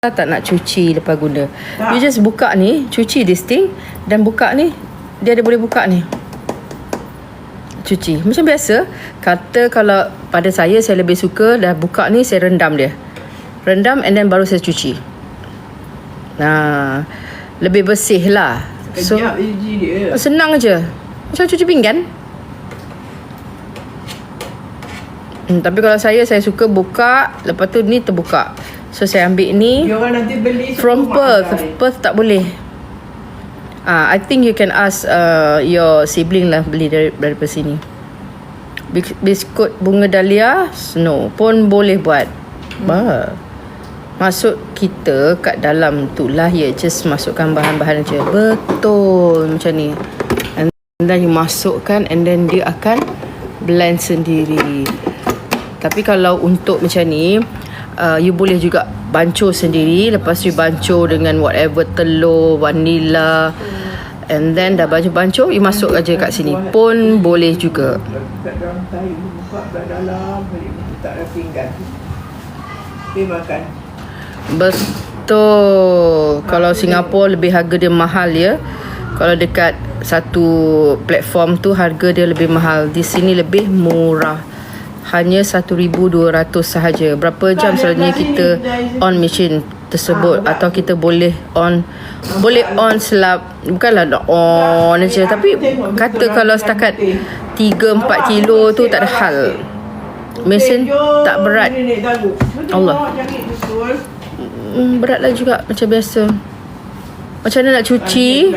tak nak cuci lepas guna. Tak. You just buka ni, cuci this thing dan buka ni. Dia ada boleh buka ni. Cuci. Macam biasa, kata kalau pada saya saya lebih suka dah buka ni saya rendam dia. Rendam and then baru saya cuci. Nah, lebih bersih lah. So, Kejap je dia. senang je. Macam cuci pinggan. Hmm, tapi kalau saya, saya suka buka. Lepas tu ni terbuka. So, saya ambil ni. Dia orang nanti beli From Perth. mahal. Perth tak boleh. Ah, I think you can ask uh, your sibling lah beli dari dari sini. Bis- Biskut bunga dahlia snow pun boleh buat. Bah. Masuk kita kat dalam tu lah ya just masukkan bahan-bahan je. Betul macam ni. And then you masukkan and then dia akan blend sendiri. Tapi kalau untuk macam ni uh, You boleh juga Bancur sendiri. Lepas you bancur dengan whatever Telur Vanilla. And then dah bancur-bancur You masuk aja kat sini. Pun boleh juga. Betul. Kalau Singapura lebih harga dia mahal ya. Kalau dekat satu platform tu harga dia lebih mahal. Di sini lebih murah Hanya 1,200 sahaja. Berapa jam selalunya kita on machine tersebut? Atau kita boleh on Boleh on selap Bukanlah nak on je Tapi kata kalau setakat 3-4 kilo tu tak ada hal. Mesin tak berat. Allah. Hmm, beratlah juga macam biasa. Macam mana nak cuci?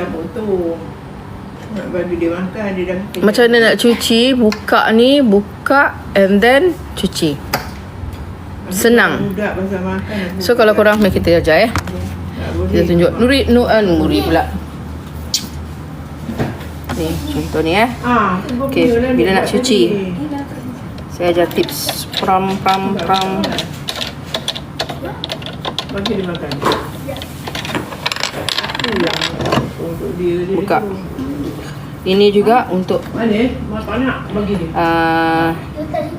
Bagi dia makan dia dah Macam mana nak cuci? Buka ni, buka and then cuci. Senang. Budak pasal makan. So kalau korang mari kita ajar eh. Kita tunjuk Nuri nu uh, Nuri pula. Ni contoh ni eh. Ah, Okey, bila nak cuci? Saya ajar tips pram pram pram. Bagi dia makan. Dia Buka. Ini juga untuk? Mak uh,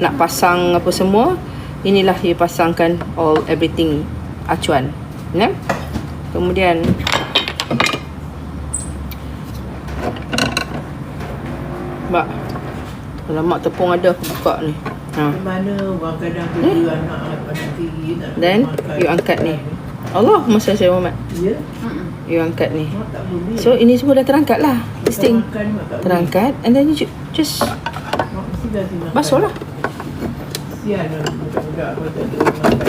nak pasang apa semua inilah dia pasangkan all everything acuan. Ya kemudian Mbak Alamak tepung ada aku buka ni. Ha. Mana orang kadang kerja anak lepas nanti tak nak Then you angkat ni Allah masa saya Muhammad Ya? You angkat ni. So ini semua dah terangkat lah This thing boleh. Terangkat And then you ju- just makan. Basuh lah budak-budak